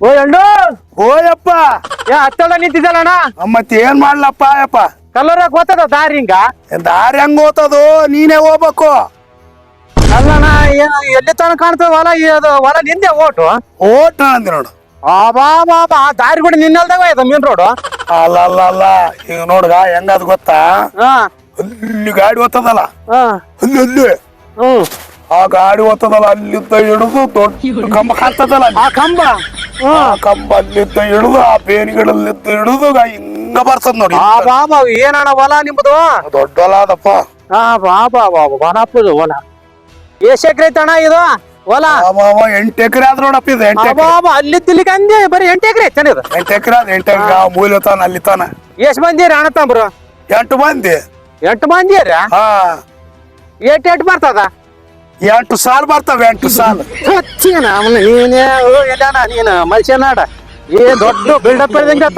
ಓ end ಓಯಪ್ಪ! ಏ ಹತ್ತಳ ನಿಂತಿದ್ದಲ್ಲಣ್ಣ ಮತ್ತೆ ಏನ್ ಮಾಡ್ಲಪ್ಪ ಯಪ್ಪ ಕಲ್ಲರ ಗೊತ್ತದ ದಾರಿ ಹಿಂಗ? ದಾರಿ ಹೆಂಗ್ ಓತದು? ನೀನೇ ಹೋಗ್ಬೇಕು. ಅಲ್ಲಣ್ಣ ಏನ್ ಎಲ್ಲಿ ತನಕ ಕಾಣ್ತದ ಹೊಲ ಹೊಲ ನಿಂದೆ ಓಟು? ಓಟ್ ಅಂದಿ ನೋಡು. ಆ ಬಾ ಬಾ ಬಾ ಆ ದಾರಿ ಕೂಡ ನಿನ್ನಲ್ದಾಗ ಹೋಯ್ತ ಮೇನ್ ರೋಡು ಅಲ್ಲ ಅಲ್ಲ ಅಲ್ಲ. ಈಗ ನೋಡ್ಗ ಹೆಂಗದ್ ಗೊತ್ತಾ? ಹಾ. ಅಲ್ಲಿ ಗಾಡಿ ಓದ್ತದಲ್ಲ ಹಾ. ಅಲ್ಲಿ ಅಲ್ಲಿ. ಹ್ಮ್. ಆ ಗಾಡಿ ಓದ್ತದಲ್ಲ ಅಲ್ಲಿಂದ ಹಿಡಿದು ದೊಡ್ಡ ಕಂಬ ಕಾಣ್ತದಲ್ಲ. ಆ ಕಂಬ? ಆ ಕಂಬ ಅಲ್ಲಿದ್ದ ಹಿಡಿದು ಆ ಬೇನಿಗಳಲ್ಲಿದ್ದ ಹಿಡಿದು ಹಿಂಗ ಬರ್ತದ ನೋಡಿ. ಆ ಬಾಬಾ ಏನಣ್ಣ ಹೊಲ ನಿಮ್ದು? ದೊಡ್ಡ ಹೊಲ ಅದಪ್ಪ ಆ ಬಾಬಾ ಬಾ ಬಾ ಬಾನಪ್ಪದು ಹೊಲ. ಎಷ್ಟ್ ಎಕರೆ ಐತಣ್ಣ ಇದು ಹೊಲ? ಎಂಟು ಎಕರೆ ಆದ್ರೆ ನೋಡಪ್ಪ ಇದು ಎಂಟು ಆ ಎಕರೆ. ಬಾ ಬಾ ಅಲ್ಲಿ ತಿಲ್ಲಿಗೆ ಅಂದೆ ಬರೀ ಎಂಟು ಎಕರೆ ಐತಣ್ಣ ಇದು. ಎಂಟು ಎಕರೆ ಅದ ಎಂಟು ಎಕರೆ ಮೂಲೆ ತಾನ ಅಲ್ಲಿ ತಾನ. ಎಷ್ಟ್ ಮಂದಿ ಅಣ್ಣ ತಂಬ್ರು? ಎಂಟು ಮಂದಿ. ಎಂಟು ಮಂದಿ ರೀ ಹಾ. ಎಟ್ ಎಟ್ ಬರ್ತದ? ಎಂಟು ಸಾಲ್ ಬರ್ತವೆ ಎಂಟು ಸಾಲ್. ಹಚ್ಚಿನ ಅವನು ನೀನೇ ಎಲ್ಲಾನ ನೀನು ಮನುಷ್ಯನಾಡ ಏ ದೊಡ್ಡ ಬಿಲ್ಡಪ್ ಇದ್ದಂಗೆ